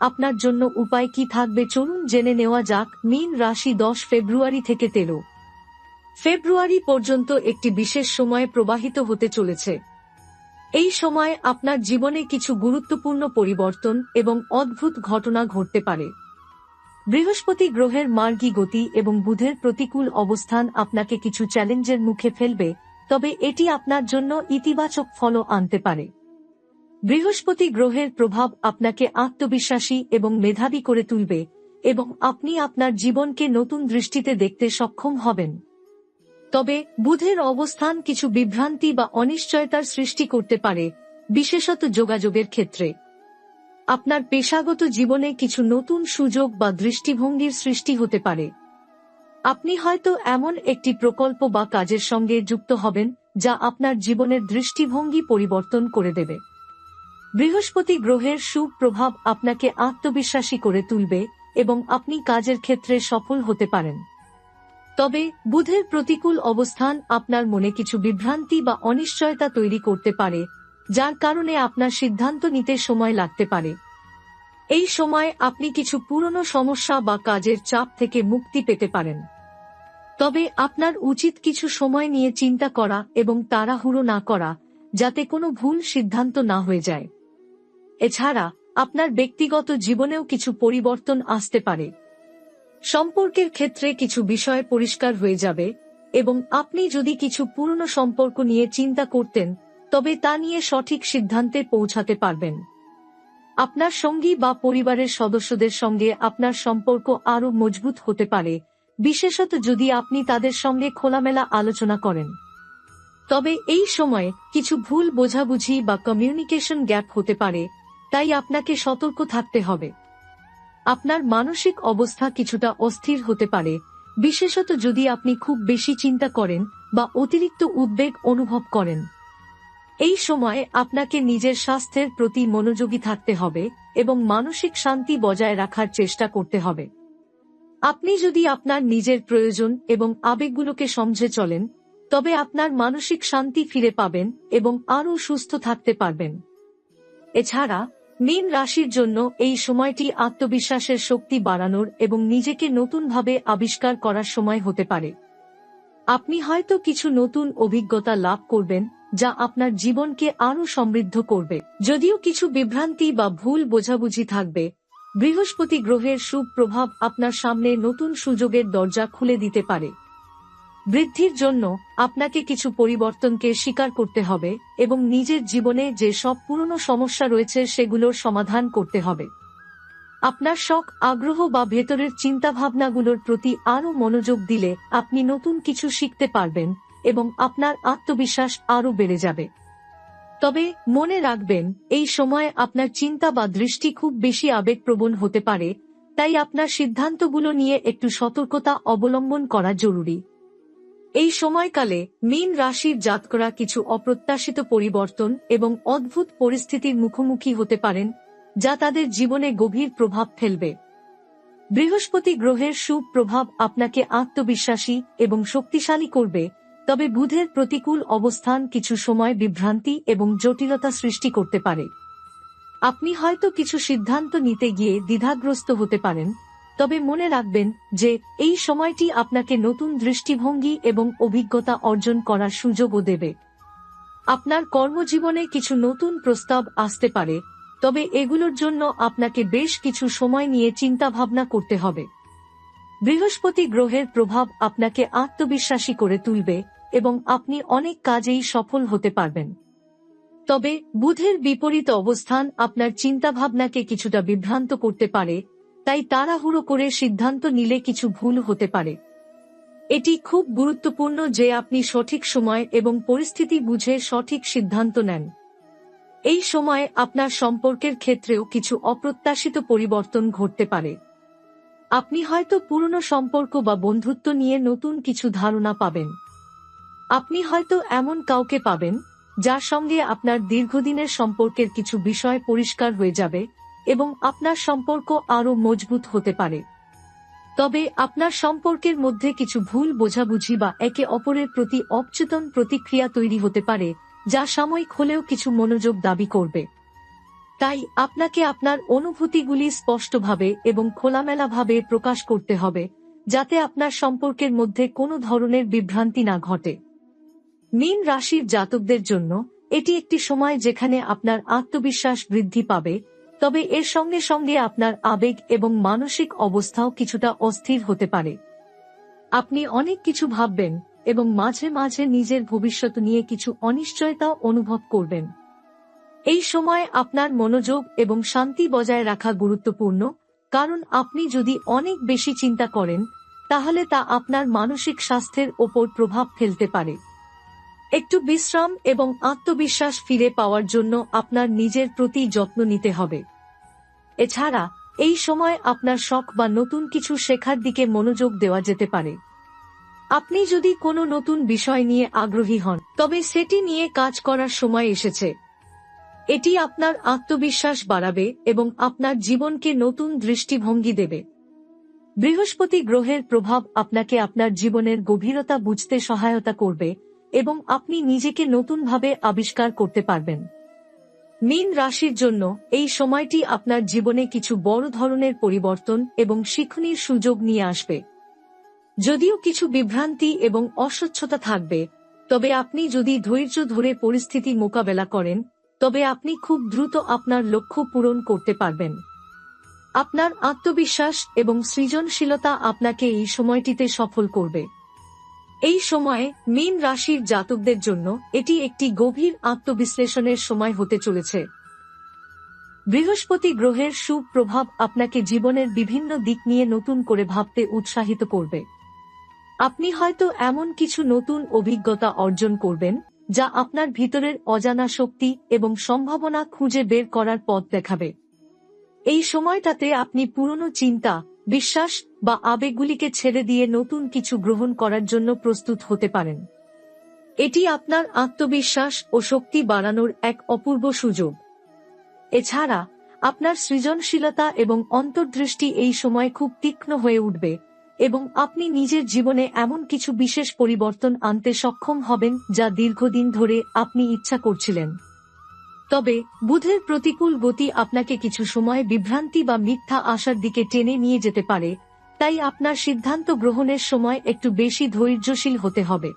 আপনার জন্য উপায় কি থাকবে চলুন জেনে নেওয়া যাক, মীন রাশি দশ ফেব্রুয়ারি থেকে তেরো। ফেব্রুয়ারি পর্যন্ত একটি বিশেষ সময়ে প্রবাহিত হতে চলেছে। এই সময় আপনার জীবনে কিছু গুরুত্বপূর্ণ পরিবর্তন এবং অদ্ভুত ঘটনা ঘটতে পারে। বৃহস্পতি গ্রহের মার্গী গতি এবং বুধের প্রতিকূল অবস্থান আপনাকে কিছু চ্যালেঞ্জের মুখে ফেলবে, তবে এটি আপনার জন্য ইতিবাচক ফলও আনতে পারে। বৃহস্পতি গ্রহের প্রভাব আপনাকে আত্মবিশ্বাসী এবং মেধাবী করে তুলবে, এবং আপনি আপনার জীবনকে নতুন দৃষ্টিতে দেখতে সক্ষম হবেন। তবে বুধের অবস্থান কিছু বিভ্রান্তি বা অনিশ্চয়তার সৃষ্টি করতে পারে, বিশেষত যোগাযোগের ক্ষেত্রে। আপনার পেশাগত জীবনে কিছু নতুন সুযোগ বা দৃষ্টিভঙ্গির সৃষ্টি হতে পারে। আপনি হয়তো এমন একটি প্রকল্প বা কাজের সঙ্গে যুক্ত হবেন, যা আপনার জীবনের দৃষ্টিভঙ্গি পরিবর্তন করে দেবে। বৃহস্পতি গ্রহের সুপ্রভাব আপনাকে আত্মবিশ্বাসী করে তুলবে এবং আপনি কাজের ক্ষেত্রে সফল হতে পারেন। তবে, বুধের প্রতিকূল অবস্থান আপনার মনে কিছু বিভ্রান্তি বা অনিশ্চয়তা তৈরি করতে পারে, যার কারণে আপনার সিদ্ধান্ত নিতে সময় লাগতে পারে। এই সময় আপনি কিছু পুরনো সমস্যা বা কাজের চাপ থেকে মুক্তি পেতে পারেন। তবে, আপনার উচিত কিছু সময় নিয়ে চিন্তা করা এবং তাড়াহুড়ো না করা, যাতে কোনো ভুল সিদ্ধান্ত না হয়ে যায়। এছাড়া, আপনার ব্যক্তিগত জীবনেও কিছু পরিবর্তন আসতে পারে। সম্পর্কের ক্ষেত্রে কিছু বিষয় পরিষ্কার হয়ে যাবে, এবং আপনি যদি কিছু পুরনো সম্পর্ক নিয়ে চিন্তা করতেন, তবে তা নিয়ে সঠিক সিদ্ধান্তে পৌঁছাতে পারবেন। আপনার সঙ্গী বা পরিবারের সদস্যদের সঙ্গে আপনার সম্পর্ক আরও মজবুত হতে পারে, বিশেষত যদি আপনি তাদের সঙ্গে খোলামেলা আলোচনা করেন। তবে এই সময় কিছু ভুল বোঝাবুঝি বা কমিউনিকেশন গ্যাপ হতে পারে তাই আপনাকে সতর্ক থাকতে হবে। আপনার মানসিক অবস্থা কিছুটা অস্থির হতে পারে, বিশেষত যদি আপনি খুব বেশি চিন্তা করেন বা অতিরিক্ত উদ্বেগ অনুভব করেন। এই সময় আপনাকে নিজের স্বাস্থ্যের প্রতি মনোযোগী থাকতে হবে এবং মানসিক শান্তি বজায় রাখার চেষ্টা করতে হবে। আপনি যদি আপনার নিজের প্রয়োজন এবং আবেগগুলোকে সমঝে চলেন, তবে আপনার মানসিক শান্তি ফিরে পাবেন এবং আরও সুস্থ থাকতে পারবেন। এছাড়া মীন রাশির জন্য এই সময়টি আত্মবিশ্বাসের শক্তি বাড়ানোর এবং নিজেকে নতুনভাবে আবিষ্কার করার সময় হতে পারে। আপনি হয়তো কিছু নতুন অভিজ্ঞতা লাভ করবেন, যা আপনার জীবনকে আরও সমৃদ্ধ করবে। যদিও কিছু বিভ্রান্তি বা ভুল বোঝাবুঝি থাকবে, বৃহস্পতি গ্রহের সুপ্রভাব আপনার সামনে নতুন সুযোগের দরজা খুলে দিতে পারে। বৃদ্ধির জন্য আপনাকে কিছু পরিবর্তনকে স্বীকার করতে হবে এবং নিজের জীবনে যে সব পুরনো সমস্যা রয়েছে সেগুলোর সমাধান করতে হবে। আপনার শখ, আগ্রহ বা ভেতরের চিন্তাভাবনাগুলোর প্রতি আরও মনোযোগ দিলে আপনি নতুন কিছু শিখতে পারবেন এবং আপনার আত্মবিশ্বাস আরও বেড়ে যাবে। তবে মনে রাখবেন, এই সময় আপনার চিন্তা বা দৃষ্টি খুব বেশি আবেগপ্রবণ হতে পারে, তাই আপনার সিদ্ধান্তগুলো নিয়ে একটু সতর্কতা অবলম্বন করা জরুরি। এই সময়কালে মীন রাশির জাতকরা কিছু অপ্রত্যাশিত পরিবর্তন এবং অদ্ভুত পরিস্থিতির মুখোমুখি হতে পারেন, যা তাদের জীবনে গভীর প্রভাব ফেলবে। বৃহস্পতি গ্রহের সুপ্রভাব আপনাকে আত্মবিশ্বাসী এবং শক্তিশালী করবে, তবে বুধের প্রতিকূল অবস্থান কিছু সময় বিভ্রান্তি এবং জটিলতা সৃষ্টি করতে পারে। আপনি হয়তো কিছু সিদ্ধান্ত নিতে গিয়ে দ্বিধাগ্রস্ত হতে পারেন তবে মনে রাখবেন যে, এই সময়টি আপনাকে নতুন দৃষ্টিভঙ্গি এবং অভিজ্ঞতা অর্জন করার সুযোগও দেবে। আপনার কর্মজীবনে কিছু নতুন প্রস্তাব আসতে পারে, তবে এগুলোর জন্য আপনাকে বেশ কিছু সময় নিয়ে চিন্তা ভাবনা করতে হবে। বৃহস্পতি গ্রহের প্রভাব আপনাকে আত্মবিশ্বাসী করে তুলবে এবং আপনি অনেক কাজেই সফল হতে পারবেন। তবে, বুধের বিপরীত অবস্থান আপনার চিন্তাভাবনাকে কিছুটা বিভ্রান্ত করতে পারে তাই তাড়াহুড়ো করে সিদ্ধান্ত নিলে কিছু ভুল হতে পারে। এটি খুব গুরুত্বপূর্ণ যে আপনি সঠিক সময় এবং পরিস্থিতি বুঝে সঠিক সিদ্ধান্ত নেন। এই সময়ে আপনার সম্পর্কের ক্ষেত্রেও কিছু অপ্রত্যাশিত পরিবর্তন ঘটতে পারে। আপনি হয়তো পুরনো সম্পর্ক বা বন্ধুত্ব নিয়ে নতুন কিছু ধারণা পাবেন। আপনি হয়তো এমন কাউকে পাবেন যার সঙ্গে আপনার দীর্ঘদিনের সম্পর্কের কিছু বিষয় পরিষ্কার হয়ে যাবে এবং আপনার সম্পর্ক আরও মজবুত হতে পারে। তবে আপনার সম্পর্কের মধ্যে কিছু ভুল বোঝাবুঝি বা একে অপরের প্রতি অবচেতন প্রতিক্রিয়া তৈরি হতে পারে, যা সাময়িক হলেও কিছু মনোযোগ দাবি করবে। তাই আপনাকে আপনার অনুভূতিগুলি স্পষ্টভাবে এবং খোলামেলাভাবে প্রকাশ করতে হবে, যাতে আপনার সম্পর্কের মধ্যে কোনো ধরনের বিভ্রান্তি না ঘটে। মীন রাশির জাতকদের জন্য এটি একটি সময় যেখানে আপনার আত্মবিশ্বাস বৃদ্ধি পাবে তবে এর সঙ্গে সঙ্গে আপনার আবেগ এবং মানসিক অবস্থাও কিছুটা অস্থির হতে পারে। আপনি অনেক কিছু ভাববেন এবং মাঝে মাঝে নিজের ভবিষ্যৎ নিয়ে কিছু অনিশ্চয়তা অনুভব করবেন। এই সময় আপনার মনোযোগ এবং শান্তি বজায় রাখা গুরুত্বপূর্ণ, কারণ আপনি যদি অনেক বেশি চিন্তা করেন, তাহলে তা আপনার মানসিক স্বাস্থ্যের ওপর প্রভাব ফেলতে পারে। একটু বিশ্রাম এবং আত্মবিশ্বাস ফিরে পাওয়ার জন্য আপনার নিজের প্রতি যত্ন নিতে হবে। এছাড়া, এই সময় আপনার শখ বা নতুন কিছু শেখার দিকে মনোযোগ দেওয়া যেতে পারে। আপনি যদি কোনো নতুন বিষয় নিয়ে আগ্রহী হন, তবে সেটি নিয়ে কাজ করার সময় এসেছে। এটি আপনার আত্মবিশ্বাস বাড়াবে এবং আপনার জীবনকে নতুন দৃষ্টিভঙ্গি দেবে। বৃহস্পতি গ্রহের প্রভাব আপনাকে আপনার জীবনের গভীরতা বুঝতে সহায়তা করবে এবং আপনি নিজেকে নতুনভাবে আবিষ্কার করতে পারবেন। মীন রাশির জন্য এই সময়টি আপনার জীবনে কিছু বড় ধরনের পরিবর্তন এবং শিক্ষণীর সুযোগ নিয়ে আসবে। যদিও কিছু বিভ্রান্তি এবং অস্বচ্ছতা থাকবে, তবে আপনি যদি ধৈর্য ধরে পরিস্থিতি মোকাবেলা করেন, তবে আপনি খুব দ্রুত আপনার লক্ষ্য পূরণ করতে পারবেন। আপনার আত্মবিশ্বাস এবং সৃজনশীলতা আপনাকে এই সময়টিতে সফল করবে। এই সময়ে মীন রাশির জাতকদের জন্য এটি একটি গভীর আত্মবিশ্লেষণের সময় হতে চলেছে। বৃহস্পতি গ্রহের সুপ্রভাব আপনাকে জীবনের বিভিন্ন দিক নিয়ে নতুন করে ভাবতে উৎসাহিত করবে। আপনি হয়তো এমন কিছু নতুন অভিজ্ঞতা অর্জন করবেন, যা আপনার ভিতরের অজানা শক্তি এবং সম্ভাবনা খুঁজে বের করার পথ দেখাবে। এই সময়টাতে আপনি পুরনো চিন্তা বিশ্বাস বা আবেগগুলিকে ছেড়ে দিয়ে নতুন কিছু গ্রহণ করার জন্য প্রস্তুত হতে পারেন। এটি আপনার আত্মবিশ্বাস ও শক্তি বাড়ানোর এক অপূর্ব সুযোগ। এছাড়া, আপনার সৃজনশীলতা এবং অন্তর্দৃষ্টি এই সময় খুব তীক্ষ্ণ হয়ে উঠবে এবং আপনি নিজের জীবনে এমন কিছু বিশেষ পরিবর্তন আনতে সক্ষম হবেন যা দীর্ঘদিন ধরে আপনি ইচ্ছা করছিলেন। তবে, বুধের প্রতিকূল গতি আপনাকে কিছু সময় বিভ্রান্তি বা মিথ্যা আশার দিকে টেনে নিয়ে যেতে পারে, তাই আপনার সিদ্ধান্ত গ্রহণের সময় একটু বেশি ধৈর্যশীল হতে হবে।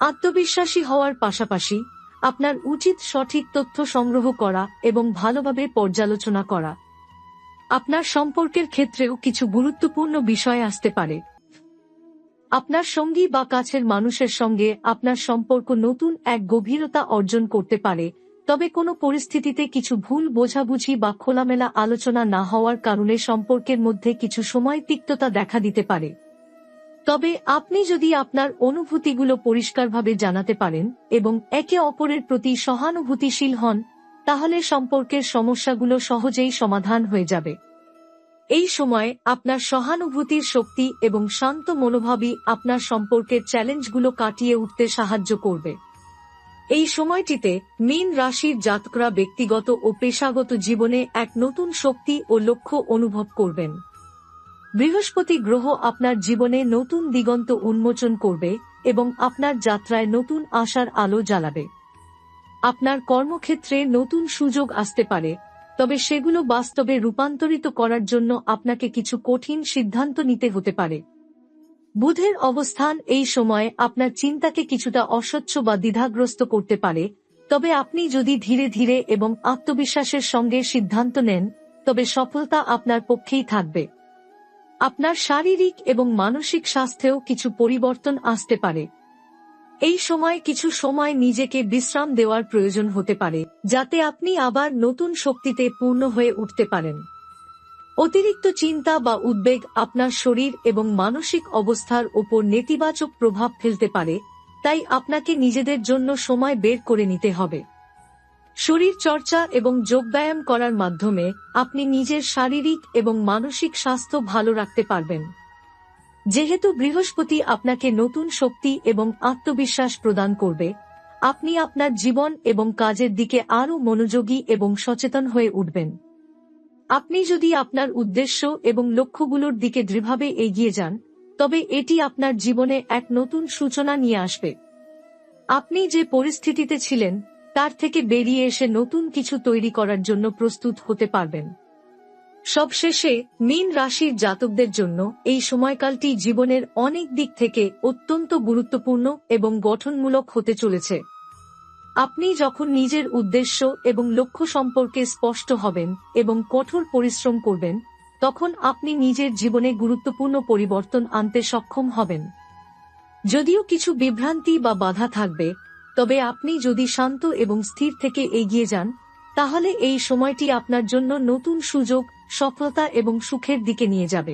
আত্মবিশ্বাসী হওয়ার পাশাপাশি, আপনার উচিত সঠিক তথ্য সংগ্রহ করা এবং ভালোভাবে পর্যালোচনা করা। আপনার সম্পর্কের ক্ষেত্রেও কিছু গুরুত্বপূর্ণ বিষয় আসতে পারে। আপনার সঙ্গী বা কাছের মানুষের সঙ্গে আপনার সম্পর্ক নতুন এক গভীরতা অর্জন করতে পারে তবে কোনো পরিস্থিতিতে কিছু ভুল বোঝাবুঝি বা খোলামেলা আলোচনা না হওয়ার কারণে সম্পর্কের মধ্যে কিছু সময় তিক্ততা দেখা দিতে পারে। তবে আপনি যদি আপনার অনুভূতিগুলো পরিষ্কারভাবে জানাতে পারেন এবং একে অপরের প্রতি সহানুভূতিশীল হন, তাহলে সম্পর্কের সমস্যাগুলো সহজেই সমাধান হয়ে যাবে। এই সময় আপনার সহানুভূতির শক্তি এবং শান্ত মনোভাবই আপনার সম্পর্কের চ্যালেঞ্জগুলো কাটিয়ে উঠতে সাহায্য করবে। এই সময়টিতে মীন রাশির জাতকরা ব্যক্তিগত ও পেশাগত জীবনে এক নতুন শক্তি ও লক্ষ্য অনুভব করবেন। বৃহস্পতি গ্রহ আপনার জীবনে নতুন দিগন্ত উন্মোচন করবে এবং আপনার যাত্রায় নতুন আশার আলো জ্বালাবে। আপনার কর্মক্ষেত্রে নতুন সুযোগ আসতে পারে, তবে সেগুলো বাস্তবে রূপান্তরিত করার জন্য আপনাকে কিছু কঠিন সিদ্ধান্ত নিতে হতে পারে। বুধের অবস্থান এই সময় আপনার চিন্তাকে কিছুটা অস্বচ্ছ বা দ্বিধাগ্রস্ত করতে পারে, তবে আপনি যদি ধীরে ধীরে এবং আত্মবিশ্বাসের সঙ্গে সিদ্ধান্ত নেন, তবে সফলতা আপনার পক্ষেই থাকবে। আপনার শারীরিক এবং মানসিক স্বাস্থ্যেও কিছু পরিবর্তন আসতে পারে। এই সময় কিছু সময় নিজেকে বিশ্রাম দেওয়ার প্রয়োজন হতে পারে, যাতে আপনি আবার নতুন শক্তিতে পূর্ণ হয়ে উঠতে পারেন। অতিরিক্ত চিন্তা বা উদ্বেগ আপনার শরীর এবং মানসিক অবস্থার ওপর নেতিবাচক প্রভাব ফেলতে পারে, তাই আপনাকে নিজেদের জন্য সময় বের করে নিতে হবে। শরীর চর্চা এবং যোগব্যায়াম করার মাধ্যমে আপনি নিজের শারীরিক এবং মানসিক স্বাস্থ্য ভালো রাখতে পারবেন। যেহেতু বৃহস্পতি আপনাকে নতুন শক্তি এবং আত্মবিশ্বাস প্রদান করবে, আপনি আপনার জীবন এবং কাজের দিকে আরও মনোযোগী এবং সচেতন হয়ে উঠবেন। আপনি যদি আপনার উদ্দেশ্য এবং লক্ষ্যগুলোর দিকে দৃঢ়ভাবে এগিয়ে যান, তবে এটি আপনার জীবনে এক নতুন সূচনা নিয়ে আসবে। আপনি যে পরিস্থিতিতে ছিলেন, তার থেকে বেরিয়ে এসে নতুন কিছু তৈরি করার জন্য প্রস্তুত হতে পারবেন। সবশেষে, মীন রাশির জাতকদের জন্য এই সময়কালটি জীবনের অনেক দিক থেকে অত্যন্ত গুরুত্বপূর্ণ এবং গঠনমূলক হতে চলেছে। আপনি যখন নিজের উদ্দেশ্য এবং লক্ষ্য সম্পর্কে স্পষ্ট হবেন এবং কঠোর পরিশ্রম করবেন, তখন আপনি নিজের জীবনে গুরুত্বপূর্ণ পরিবর্তন আনতে সক্ষম হবেন। যদিও কিছু বিভ্রান্তি বা বাধা থাকবে, তবে আপনি যদি শান্ত এবং স্থির থেকে এগিয়ে যান, তাহলে এই সময়টি আপনার জন্য নতুন সুযোগ, সফলতা এবং সুখের দিকে নিয়ে যাবে।